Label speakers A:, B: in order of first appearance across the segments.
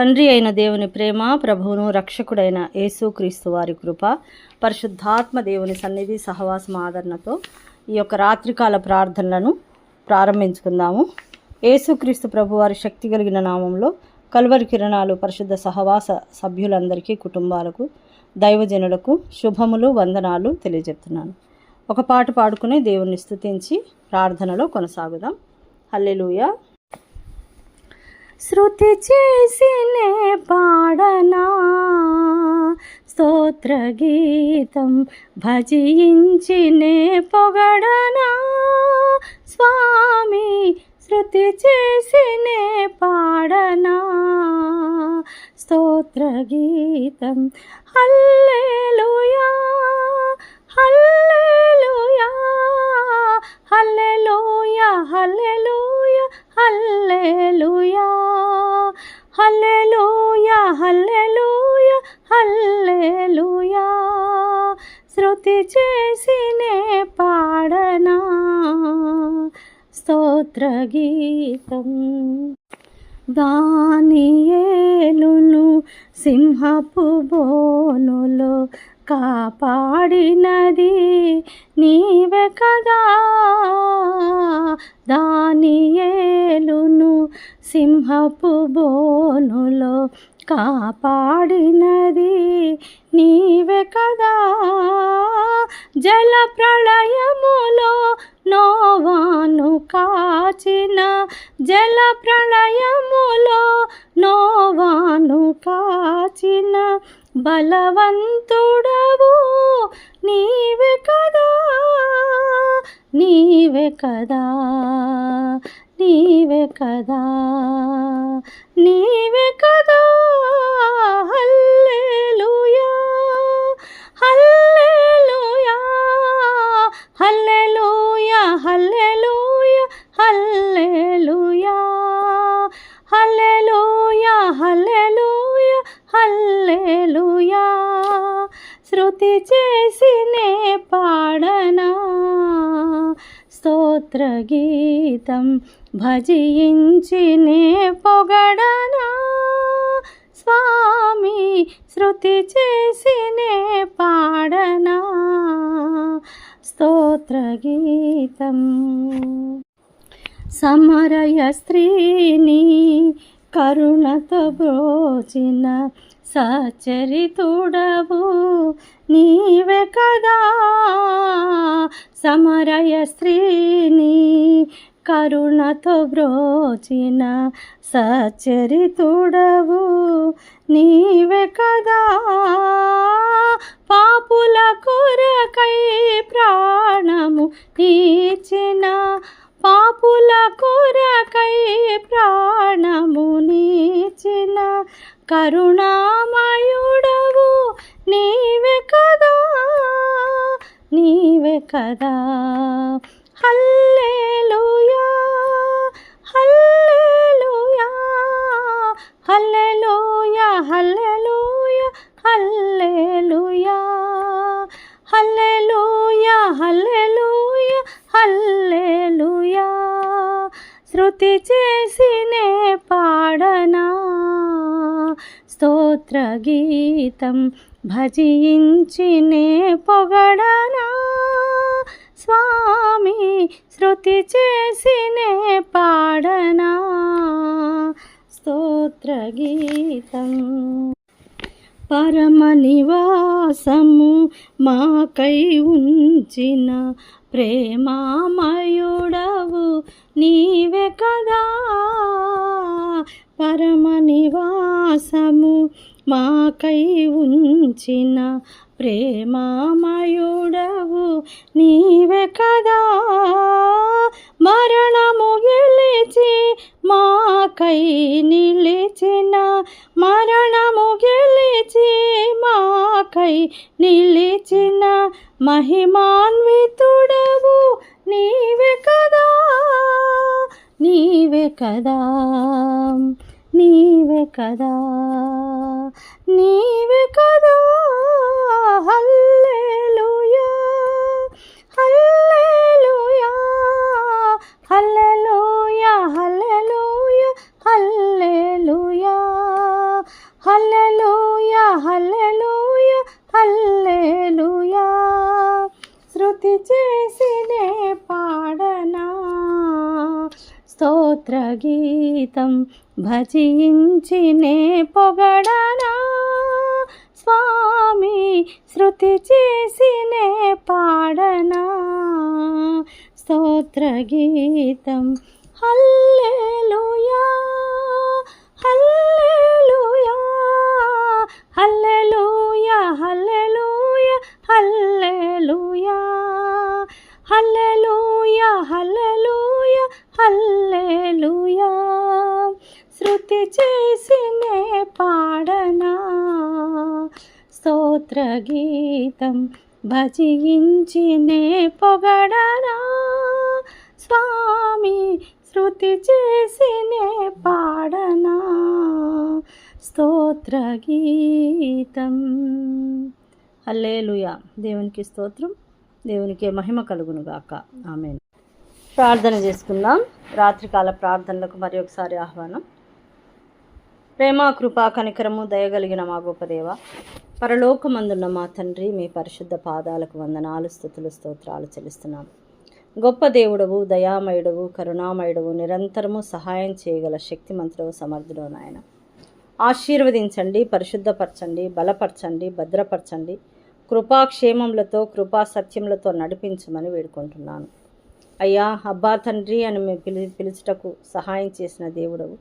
A: తండ్రి అయిన దేవుని ప్రేమ ప్రభువును రక్షకుడైన యేసుక్రీస్తు వారి కృప పరిశుద్ధాత్మ దేవుని సన్నిధి సహవాసం ఆదరణతో ఈ యొక్క రాత్రికాల ప్రార్థనలను ప్రారంభించుకుందాము. యేసుక్రీస్తు ప్రభు వారి శక్తి కలిగిన నామంలో కల్వరి కిరణాలు పరిశుద్ధ సహవాస సభ్యులందరికీ కుటుంబాలకు దైవజనులకు శుభములు వందనాలు తెలియజెప్తున్నాను. ఒక పాట పాడుకుని దేవుణ్ణి స్తుతించి ప్రార్థనలో కొనసాగుదాం. హల్లెలూయా. శృతి చేసినే పాడనా? స్తోత్ర గీతం భజించినే పొగడనా? స్వామి శృతి చేసినే పాడనా? స్తోత్ర గీతం హల్లెలూయా హల్లెలూయా హల్లెలూయా హల్లెలూయా హల్లెలూయా హల్లెలూయా హల్లెలూయా హల్లెలూయా. శృతి చేసినే పాడనా స్తోత్ర గీతం. దానియేలును సింహపు బోనులో కాపాడినది నీవే కదా. దానియేలును సింహపు బోనులో కాపాడినది నీవే కదా. జల ప్రళయములో నోవాను కాచిన జల ప్రళయములో నోవాను కాచిన బలవంతుడవు. నీవే కదా నీవే కదా నీవే కదా నీవే కదా గీతం భజించినే పొగడనా? స్వామి శృతి చేసినే పాడనా? స్తోత్ర గీతం. సమరయ స్త్రీని కరుణతో బ్రోచిన సచరితుడవు నీవే కదా. సమరయ స్త్రీని కరుణతో బ్రోచిన సచరితుడవు నీవే కదా. పాపుల కొరకై ప్రాణము తీర్చిన పాపుల కొరకై ప్రాణము నీచిన కరుణామయుడవు నీవే కదా. నీవే కదా. స్తోత్ర గీతం భజించినే పొగడనా? స్వామి శృతి చేసినే పాడనా? స్తోత్ర గీతం పరమ నివాసము మాకై ఉంచిన ప్రేమామయుడవు నీవే కదా. పరమ నివాసము మాకై ఉంచిన ప్రేమామయుడవు నీవే కదా. మరణము గెలిచి మాకై నిలిచిన మరణ మాకై నిలిచిన మహిమాన్వితుడవు నీవే కదా నీవే కదా నీవే కదా నీవే కదా. హల్లెలూయా భజించినే పొగడనా? స్వామి శృతి చేసినే పాడనా? స్తోత్రగీతం హల్లే గీతం భజించినే పొగడనా? స్వామి శృతి చేసినే పాడనా? స్తోత్రగీతం హల్లేలుయా. దేవునికి స్తోత్రం. దేవునికి మహిమ కలుగునుగాక. ఆమె ప్రార్థన చేసుకుందాం. రాత్రికాల ప్రార్థనలకు మరి ఒకసారి ఆహ్వానం. ప్రేమ కృపా కనికరము దయగలిగిన మా గొప్పదేవ పరలోకమందున్న మా తండ్రి మీ పరిశుద్ధ పాదాలకు వందనాలు స్థుతులు స్తోత్రాలు చెల్లిస్తున్నాం. గొప్ప దేవుడవు దయామయుడవు కరుణామయుడవు నిరంతరము సహాయం చేయగల శక్తిమంతుడవు సమర్థుడు నాయన. ఆశీర్వదించండి పరిశుద్ధపరచండి బలపరచండి భద్రపరచండి కృపాక్షేమములతో కృపా సత్యములతో నడిపించమని వేడుకుంటున్నాను. అయ్యా అబ్బా తండ్రి అని మేము పిలి పిలుచుటకు సహాయం చేసిన దేవుడవు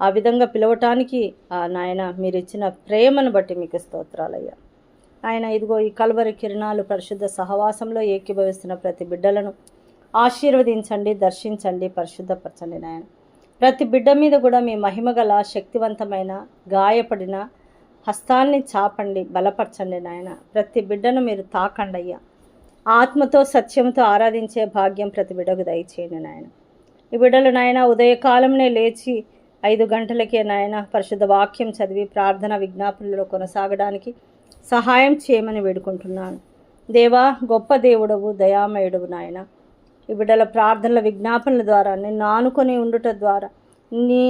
A: ఆ విధంగా పిలవటానికి ఆ నాయన మీరు ఇచ్చిన ప్రేమను బట్టి మీకు స్తోత్రాలయ్యా. ఆయన ఇదిగో ఈ కల్వరి కిరణాలు పరిశుద్ధ సహవాసంలో ఏకీభవిస్తున్న ప్రతి బిడ్డలను ఆశీర్వదించండి దర్శించండి పరిశుద్ధపరచండి నాయన. ప్రతి బిడ్డ మీద కూడా మీ మహిమగల శక్తివంతమైన గాయపడిన హస్తాన్ని చాపండి బలపరచండి నాయన. ప్రతి బిడ్డను మీరు తాకండి అయ్యా ఆత్మతో సత్యంతో ఆరాధించే భాగ్యం ప్రతి బిడ్డకు దయచేయండి నాయన. ఈ బిడ్డలు నాయన ఉదయకాలంనే లేచి ఐదు గంటలకే నాయన పరిశుద్ధ వాక్యం చదివి ప్రార్థన విజ్ఞాపనలో కొనసాగడానికి సహాయం చేయమని వేడుకుంటున్నాను. దేవా గొప్ప దేవుడవు దయామయుడవు నాయన. ఈ బిడ్డల ప్రార్థనల విజ్ఞాపనల ద్వారా నిన్ను ఆనుకొని ఉండుట ద్వారా నీ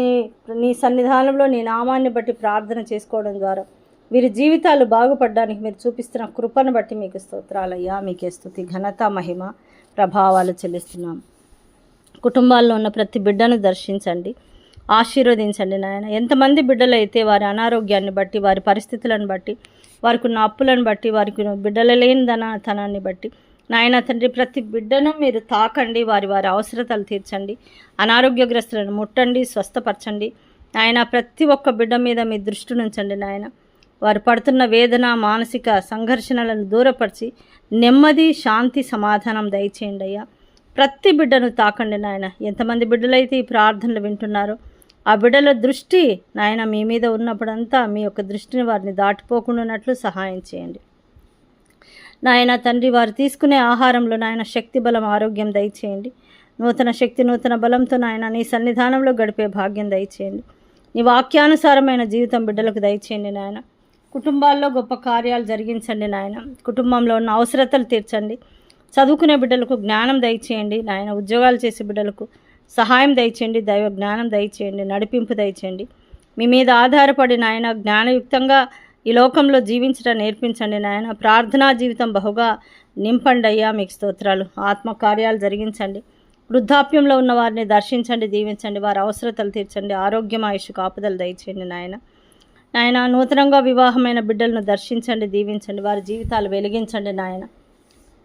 A: నీ సన్నిధానంలో నీ నామాన్ని బట్టి ప్రార్థన చేసుకోవడం ద్వారా వీరి జీవితాలు బాగుపడడానికి మీరు చూపిస్తున్న కృపను బట్టి మీకు స్తోత్రాలయ్యా. మీకే స్థుతి ఘనత మహిమ ప్రభావాలు చెల్లిస్తున్నాం. కుటుంబాల్లో ఉన్న ప్రతి బిడ్డను దర్శించండి. ఆశీర్వదించండి నాయన. ఎంతమంది బిడ్డలు అయితే వారి అనారోగ్యాన్ని బట్టి వారి పరిస్థితులను బట్టి వారికి ఉన్న అప్పులను బట్టి వారికి బిడ్డల లేని ధనతనాన్ని బట్టి నాయన తండ్రి ప్రతి బిడ్డను మీరు తాకండి వారి వారి అవసరతలు తీర్చండి అనారోగ్యగ్రస్తులను ముట్టండి స్వస్థపరచండి. నాయన ప్రతి ఒక్క బిడ్డ మీద మీ దృష్టి ఉంచండి నాయన. వారు పడుతున్న వేదన మానసిక సంఘర్షణలను దూరపరిచి నెమ్మది శాంతి సమాధానం దయచేయండి అయ్యా. ప్రతి బిడ్డను తాకండి నాయన. ఎంతమంది బిడ్డలైతే ఈ ప్రార్థనలు వింటున్నారో ఆ బిడ్డల దృష్టి నాయన మీ మీద ఉన్నప్పుడంతా మీ యొక్క దృష్టిని వారిని దాటిపోకుండానట్లు సహాయం చేయండి. నాయన తండ్రి వారు తీసుకునే ఆహారంలో నాయన శక్తి బలం ఆరోగ్యం దయచేయండి. నూతన శక్తి నూతన బలంతో నాయన నీ సన్నిధానంలో గడిపే భాగ్యం దయచేయండి. నీ వాక్యానుసారమైన జీవితం బిడ్డలకు దయచేయండి నాయన. కుటుంబాల్లో గొప్ప కార్యాలు జరిగించండి నాయన. కుటుంబంలో ఉన్న అవసరతలు తీర్చండి. చదువుకునే బిడ్డలకు జ్ఞానం దయచేయండి. నాయన ఉద్యోగాలు చేసే బిడ్డలకు సహాయం దయచేయండి దైవ జ్ఞానం దయచేయండి నడిపింపు దయచేయండి. మీ మీద ఆధారపడి నాయన జ్ఞానయుక్తంగా ఈ లోకంలో జీవించడం నేర్పించండి నాయన. ప్రార్థనా జీవితం బహుగా నింపండి అయ్యా మీకు స్తోత్రాలు. ఆత్మకార్యాలు జరిగించండి. వృద్ధాప్యంలో ఉన్న వారిని దర్శించండి దీవించండి. వారి అవసరతలు తీర్చండి. ఆరోగ్యం ఆయుష్ కాపుదలు దయచేయండి నాయన. నాయన నూతనంగా వివాహమైన బిడ్డలను దర్శించండి దీవించండి. వారి జీవితాలు వెలిగించండి నాయన.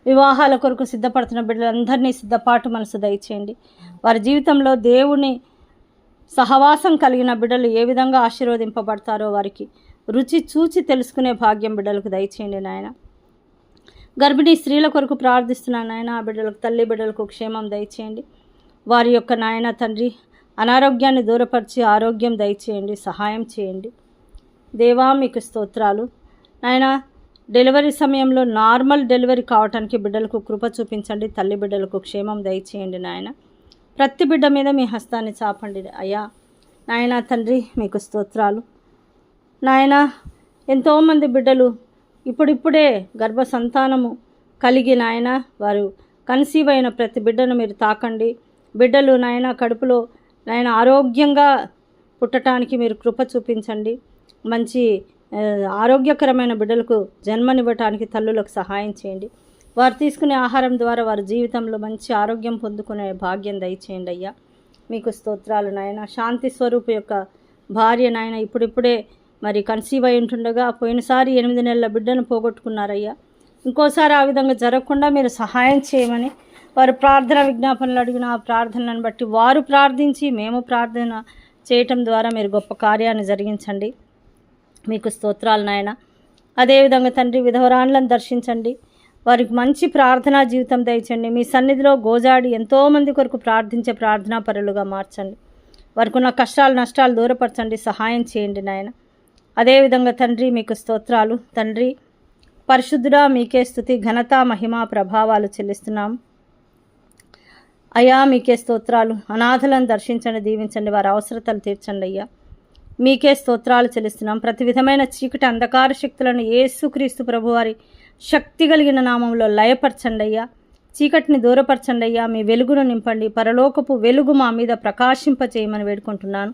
A: వివాహాల కొరకు సిద్ధపడుతున్న బిడ్డలందరినీ సిద్ధపాటు మనసు దయచేయండి. వారి జీవితంలో దేవుని సహవాసం కలిగిన బిడ్డలు ఏ విధంగా ఆశీర్వదింపబడతారో వారికి రుచి చూచి తెలుసుకునే భాగ్యం బిడ్డలకు దయచేయండి నాయన. గర్భిణీ స్త్రీల కొరకు ప్రార్థిస్తున్నాను నాయన ఆ బిడ్డలకు తల్లి బిడ్డలకు క్షేమం దయచేయండి. వారి యొక్క నాయన తండ్రి అనారోగ్యాన్ని దూరపరిచి ఆరోగ్యం దయచేయండి సహాయం చేయండి. దేవా మీకు స్తోత్రాలు. నాయన డెలివరీ సమయంలో నార్మల్ డెలివరీ కావటానికి బిడ్డలకు కృప చూపించండి. తల్లి బిడ్డలకు క్షేమం దయచేయండి నాయన. ప్రతి బిడ్డ మీద మీ హస్తాన్ని చాపండి అయ్యా. నాయన తండ్రి మీకు స్తోత్రాలు. నాయన ఎంతోమంది బిడ్డలు ఇప్పుడిప్పుడే గర్భ సంతానము కలిగి నాయన వారు కన్సీవ్ అయిన ప్రతి బిడ్డను మీరు తాకండి. బిడ్డలు నాయన కడుపులో నాయన ఆరోగ్యంగా పుట్టడానికి మీరు కృప చూపించండి. మంచి ఆరోగ్యకరమైన బిడ్డలకు జన్మనివ్వటానికి తల్లులకు సహాయం చేయండి. వారు తీసుకునే ఆహారం ద్వారా వారి జీవితంలో మంచి ఆరోగ్యం పొందుకునే భాగ్యం దయచేయండి అయ్యా. మీకు స్తోత్రాలు నాయన. శాంతి స్వరూపు యొక్క భార్య నాయన ఇప్పుడిప్పుడే మరి కన్సీవ్ అయి ఉంటుండగా పోయినసారి ఎనిమిది నెలల బిడ్డను పోగొట్టుకున్నారయ్యా. ఇంకోసారి ఆ విధంగా జరగకుండా మీరు సహాయం చేయమని వారు ప్రార్థన విజ్ఞాపనలు అడిగిన ఆ ప్రార్థనలను బట్టి వారు ప్రార్థించి మేము ప్రార్థన చేయటం ద్వారా మీరు గొప్ప కార్యాన్ని జరిగించండి. మీకు స్తోత్రాలు నాయన. అదేవిధంగా తండ్రి విధవరాన్లను దర్శించండి. వారికి మంచి ప్రార్థనా జీవితం దయచండి. మీ సన్నిధిలో గోజాడి ఎంతోమంది కొరకు ప్రార్థించే ప్రార్థనా పరులుగా మార్చండి. వారికి ఉన్న కష్టాలు నష్టాలు దూరపరచండి. సహాయం చేయండి నాయన. అదేవిధంగా తండ్రి మీకు స్తోత్రాలు. తండ్రి పరిశుద్ధుడా మీకే స్థుతి ఘనత మహిమ ప్రభావాలు చెల్లిస్తున్నాం అయ్యా మీకే స్తోత్రాలు. అనాథలను దర్శించండి దీవించండి. వారి అవసరతలు తీర్చండి అయ్యా. మీకే స్తోత్రాలు చెల్లిస్తున్నాం. ప్రతి విధమైన చీకటి అంధకార శక్తులను ఏసుక్రీస్తు ప్రభువారి శక్తి కలిగిన నామంలో లయపరచండి అయ్యా. చీకటిని దూరపరచండి అయ్యా. మీ వెలుగును నింపండి. పరలోకపు వెలుగు మా మీద ప్రకాశింపచేయమని వేడుకుంటున్నాను.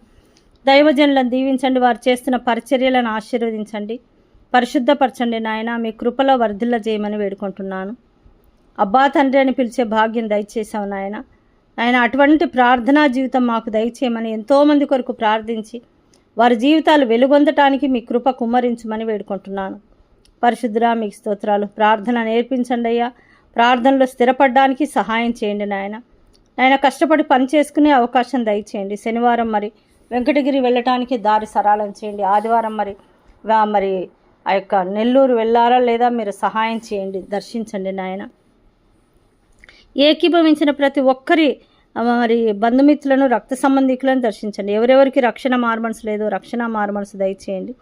A: దైవజనులను దీవించండి. వారు చేస్తున్న పరిచర్యలను ఆశీర్వదించండి. పరిశుద్ధపరచండి నాయన. మీ కృపలో వర్ధిల్ల చేయమని వేడుకుంటున్నాను. అబ్బా తండ్రి అని పిలిచే భాగ్యం దయచేసావు నాయన. ఆయన అటువంటి ప్రార్థనా జీవితం మాకు దయచేయమని ఎంతోమంది కొరకు ప్రార్థించి వారి జీవితాలు వెలుగొందటానికి మీ కృప కుమ్మరించమని వేడుకుంటున్నాను. పరిశుద్ధురా మీకు స్తోత్రాలు. ప్రార్థన నేర్పించండి అయ్యా. ప్రార్థనలో స్థిరపడడానికి సహాయం చేయండి నాయన. ఆయన కష్టపడి పని చేసుకునే అవకాశం దయచేయండి. శనివారం మరి వెంకటగిరి వెళ్ళటానికి దారి సరళం చేయండి. ఆదివారం మరి మరి ఆ యొక్క నెల్లూరు వెళ్ళారా లేదా మీరు సహాయం చేయండి. దర్శించండి నాయన. ఏకీభవించిన ప్రతి ఒక్కరి మరి బంధుమిత్రులను రక్త సంబంధికులను దర్శించండి. ఎవరెవరికి రక్షణ మార్మన్స్ లేదో రక్షణ మార్మన్స్ దయచేయండి.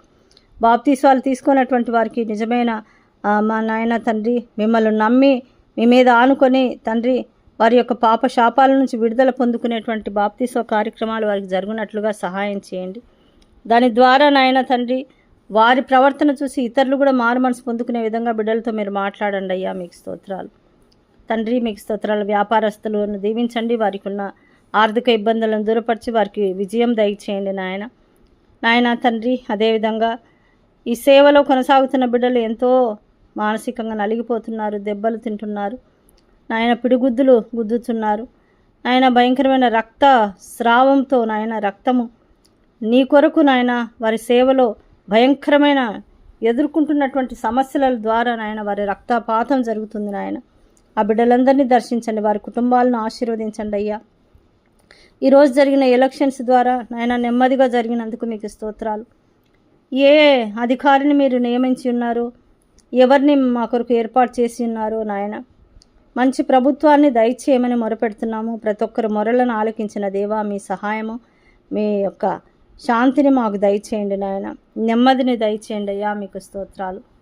A: బాప్తీసాలు తీసుకున్నటువంటి వారికి నిజమైన మా నాయన తండ్రి మిమ్మల్ని నమ్మి మీ మీద ఆనుకొని తండ్రి వారి యొక్క పాప శాపాల నుంచి విడుదల పొందుకునేటువంటి బాప్తీసో కార్యక్రమాలు వారికి జరుగునట్లుగా సహాయం చేయండి. దాని ద్వారా నాయన తండ్రి వారి ప్రవర్తన చూసి ఇతరులు కూడా మారు మనసు పొందుకునే విధంగా బిడ్డలతో మీరు మాట్లాడండి అయ్యా మీకు స్తోత్రాలు. తండ్రి మీకు స్తోత్రాల. వ్యాపారస్తులను దీవించండి. వారికి ఉన్న ఆర్థిక ఇబ్బందులను దూరపరిచి వారికి విజయం దయచేయండి నాయన. నాయన తండ్రి అదేవిధంగా ఈ సేవలో కొనసాగుతున్న బిడ్డలు ఎంతో మానసికంగా నలిగిపోతున్నారు దెబ్బలు తింటున్నారు. నాయన పిడిగుద్దులు గుద్దుతున్నారు. నాయన భయంకరమైన రక్త స్రావంతో నాయన రక్తము నీ కొరకు నాయన వారి సేవలో భయంకరమైన ఎదుర్కొంటున్నటువంటి సమస్యల ద్వారా నాయన వారి రక్తపాతం జరుగుతుంది నాయన. ఆ బిడ్డలందరినీ దర్శించండి వారి కుటుంబాలను ఆశీర్వదించండి అయ్యా. ఈరోజు జరిగిన ఎలక్షన్స్ ద్వారా నాయన నెమ్మదిగా జరిగినందుకు మీకు స్తోత్రాలు. ఏ అధికారిని మీరు నియమించి ఉన్నారు? ఎవరిని మా కొరకు ఏర్పాటు చేసి ఉన్నారు నాయన? మంచి ప్రభుత్వాన్ని దయచేయమని మొరపెడుతున్నాము. ప్రతి ఒక్కరు మొరలను ఆలకించిన దేవా మీ సహాయము మీ యొక్క శాంతిని మాకు దయచేయండి నాయన. నెమ్మదిని దయచేయండి అయ్యా మీకు స్తోత్రాలు.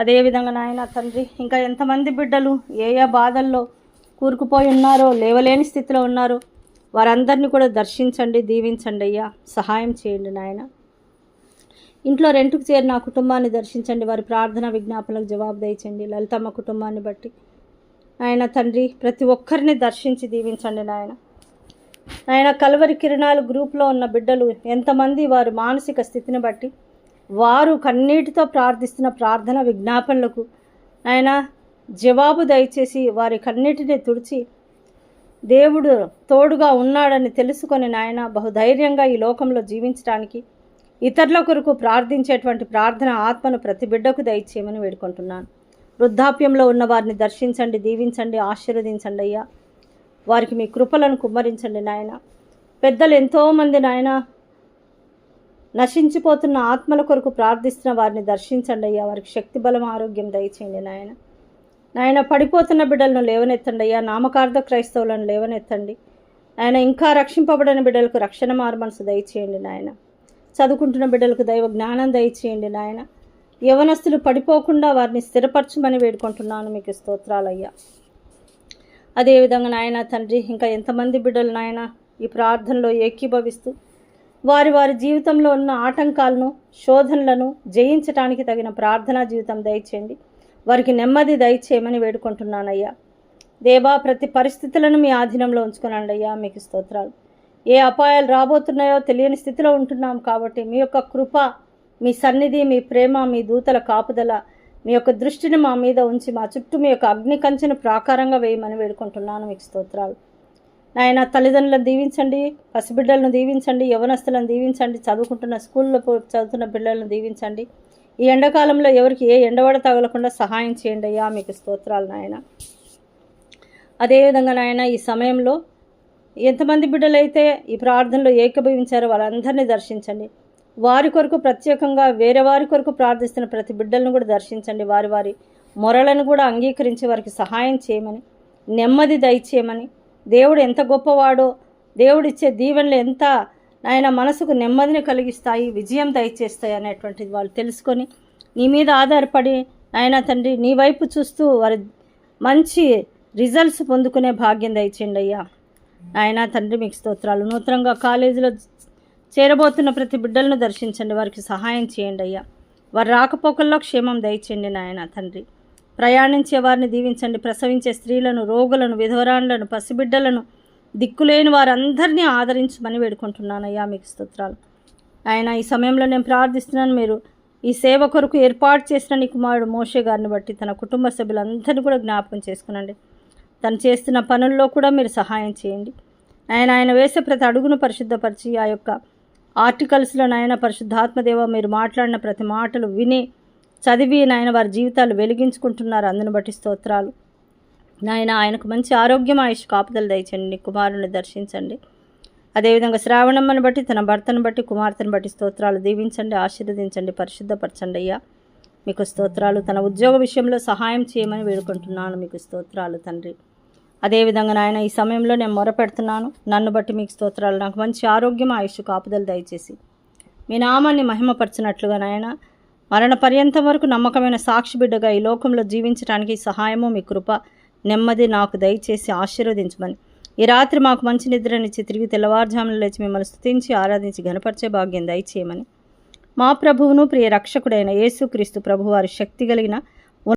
A: అదేవిధంగా నాయన తండ్రి ఇంకా ఎంతమంది బిడ్డలు ఏ ఏ బాధల్లో కూరుకుపోయి ఉన్నారో లేవలేని స్థితిలో ఉన్నారో వారందరినీ కూడా దర్శించండి దీవించండి అయ్యా. సహాయం చేయండి నాయన. ఇంట్లో రెంట్కు చేరిన నా కుటుంబాన్ని దర్శించండి వారి ప్రార్థన విజ్ఞాపనలకు జవాబు దయచండి. లలితమ్మ కుటుంబాన్ని బట్టి నాయన తండ్రి ప్రతి ఒక్కరిని దర్శించి దీవించండి నాయన. నాయన కలవరి కిరణాలు గ్రూప్లో ఉన్న బిడ్డలు ఎంతమంది వారి మానసిక స్థితిని బట్టి వారు కన్నీటితో ప్రార్థిస్తున్న ప్రార్థన విజ్ఞాపనలకు నాయన జవాబు దయచేసి వారి కన్నీటిని తుడిచి దేవుడు తోడుగా ఉన్నాడని తెలుసుకొని నాయన బహుధైర్యంగా ఈ లోకంలో జీవించడానికి ఇతరుల కొరకు ప్రార్థించేటువంటి ప్రార్థన ఆత్మను ప్రతి బిడ్డకు దయచేయమని వేడుకుంటున్నాను. వృద్ధాప్యంలో ఉన్న వారిని దర్శించండి దీవించండి ఆశీర్వదించండి అయ్యా. వారికి మీ కృపలను కుమ్మరించండి నాయన. పెద్దలు ఎంతోమంది నాయన నశించిపోతున్న ఆత్మల కొరకు ప్రార్థిస్తున్న వారిని దర్శించండి అయ్యా. వారికి శక్తి బలం ఆరోగ్యం దయచేయండి నాయన. నాయన పడిపోతున్న బిడ్డలను లేవనెత్తండి అయ్యా. నామకార్థ క్రైస్తవులను లేవనెత్తండి. ఆయన ఇంకా రక్షింపబడిన బిడ్డలకు రక్షణ మార్మనసు దయచేయండి నాయన. చదువుకుంటున్న బిడ్డలకు దైవ జ్ఞానం దయచేయండి నాయన. యవనస్తులు పడిపోకుండా వారిని స్థిరపరచమని వేడుకుంటున్నాను మీకు స్తోత్రాలయ్యా. అదేవిధంగా నాయన తండ్రి ఇంకా ఎంతమంది బిడ్డలు నాయన ఈ ప్రార్థనలో ఏకీభవిస్తూ వారి వారి జీవితంలో ఉన్న ఆటంకాలను శోధనలను జయించటానికి తగిన ప్రార్థనా జీవితం దయచేయండి. వారికి నెమ్మది దయచేయమని వేడుకుంటున్నానయ్యా. దేవా ప్రతి పరిస్థితులను మీ ఆధీనంలో ఉంచుకునండి అయ్యా. మీకు స్తోత్రాలు. ఏ అపాయాలు రాబోతున్నాయో తెలియని స్థితిలో ఉంటున్నాం కాబట్టి మీ యొక్క కృప మీ సన్నిధి మీ ప్రేమ మీ దూతల కాపుదల మీ యొక్క దృష్టిని మా మీద ఉంచి మా చుట్టూ మీ యొక్క అగ్ని కంచెను ప్రాకారంగా వేయమని వేడుకుంటున్నాను. మీకు స్తోత్రాలు. నాయన తల్లిదండ్రులను దీవించండి పసిబిడ్డలను దీవించండి యవనస్తులను దీవించండి చదువుకుంటున్న స్కూల్లో పో- చదువుతున్న పిల్లలను దీవించండి. ఈ ఎండాకాలంలో ఎవరికి ఏ ఎండవాడ తగలకుండా సహాయం చేయండి అయ్యా మీకు స్తోత్రాలు నాయన. అదేవిధంగా నాయన ఈ సమయంలో ఎంతమంది బిడ్డలైతే ఈ ప్రార్థనలో ఏకభవించారో వాళ్ళందరినీ దర్శించండి. వారి కొరకు ప్రత్యేకంగా వేరే వారి కొరకు ప్రార్థిస్తున్న ప్రతి బిడ్డలను కూడా దర్శించండి. వారి వారి మొరలను కూడా అంగీకరించి వారికి సహాయం చేయమని నెమ్మది దయచేయమని దేవుడు ఎంత గొప్పవాడో దేవుడిచ్చే దీవెనలు ఎంత ఆయన మనసుకు నెమ్మదిని కలిగిస్తాయి విజయం దయచేస్తాయి అనేటువంటిది వాళ్ళు తెలుసుకొని నీ మీద ఆధారపడి నాయన తండ్రి నీ వైపు చూస్తూ వారి మంచి రిజల్ట్స్ పొందుకునే భాగ్యం దయచేయండి అయ్యా. నాయన తండ్రి మీకు స్తోత్రాలు. నూతనంగా కాలేజీలో చేరబోతున్న ప్రతి బిడ్డలను దర్శించండి. వారికి సహాయం చేయండి అయ్యా. వారి రాకపోకల్లో క్షేమం దయచేయండి నాయన తండ్రి. ప్రయాణించే వారిని దీవించండి. ప్రసవించే స్త్రీలను రోగులను విధవరాన్లను పసిబిడ్డలను దిక్కులేని వారందరినీ ఆదరించమని వేడుకుంటున్నానయ్యా మీకు స్తోత్రాలు. ఆయన ఈ సమయంలో నేను ప్రార్థిస్తున్నాను మీరు ఈ సేవ కొరకు ఏర్పాటు చేసిన నీ కుమారుడు మోషే గారిని బట్టి తన కుటుంబ సభ్యులందరినీ కూడా జ్ఞాపకం చేసుకునండి. తను చేస్తున్న పనుల్లో కూడా మీరు సహాయం చేయండి. ఆయన ఆయన వేసే ప్రతి అడుగును పరిశుద్ధపరిచి ఆ యొక్క ఆర్టికల్స్లో నాయన పరిశుద్ధాత్మదేవ మీరు మాట్లాడిన ప్రతి మాటలు విని చదివి నాయన వారి జీవితాలు వెలిగించుకుంటున్నారు. అందును బట్టి స్తోత్రాలు. నాయన ఆయనకు మంచి ఆరోగ్యం ఆయుష్ కాపుదలు దయచండి కుమారుని దర్శించండి. అదేవిధంగా శ్రావణమ్మని బట్టి తన భర్తను బట్టి కుమార్తెను బట్టి స్తోత్రాలు దీవించండి ఆశీర్వదించండి పరిశుద్ధపరచండి అయ్యా. మీకు స్తోత్రాలు తన ఉద్యోగ విషయంలో సహాయం చేయమని వేడుకుంటున్నాను. మీకు స్తోత్రాలు తండ్రి. అదేవిధంగా నాయన ఈ సమయంలో నేను మొరపెడుతున్నాను. నన్ను బట్టి మీకు స్తోత్రాలు. నాకు మంచి ఆరోగ్యం ఆయుష్ కాపుదలు దయచేసి. మీ నామాన్ని మహిమపరచినట్లుగా నాయన మరణ పర్యంతం వరకు నమ్మకమైన సాక్షి బిడ్డగా ఈ లోకంలో జీవించడానికి సహాయము మీ కృప నెమ్మది నాకు దయచేసి ఆశీర్వదించమని. ఈ రాత్రి మాకు మంచి నిద్రనిచ్చి తిరిగి తెల్లవారుజామున లేచి మిమ్మల్ని స్థుతించి ఆరాధించి ఘనపరిచే భాగ్యం దయచేయమని. మా ప్రభువును ప్రియ రక్షకుడైన యేసుక్రీస్తు ప్రభువారి శక్తి కలిగిన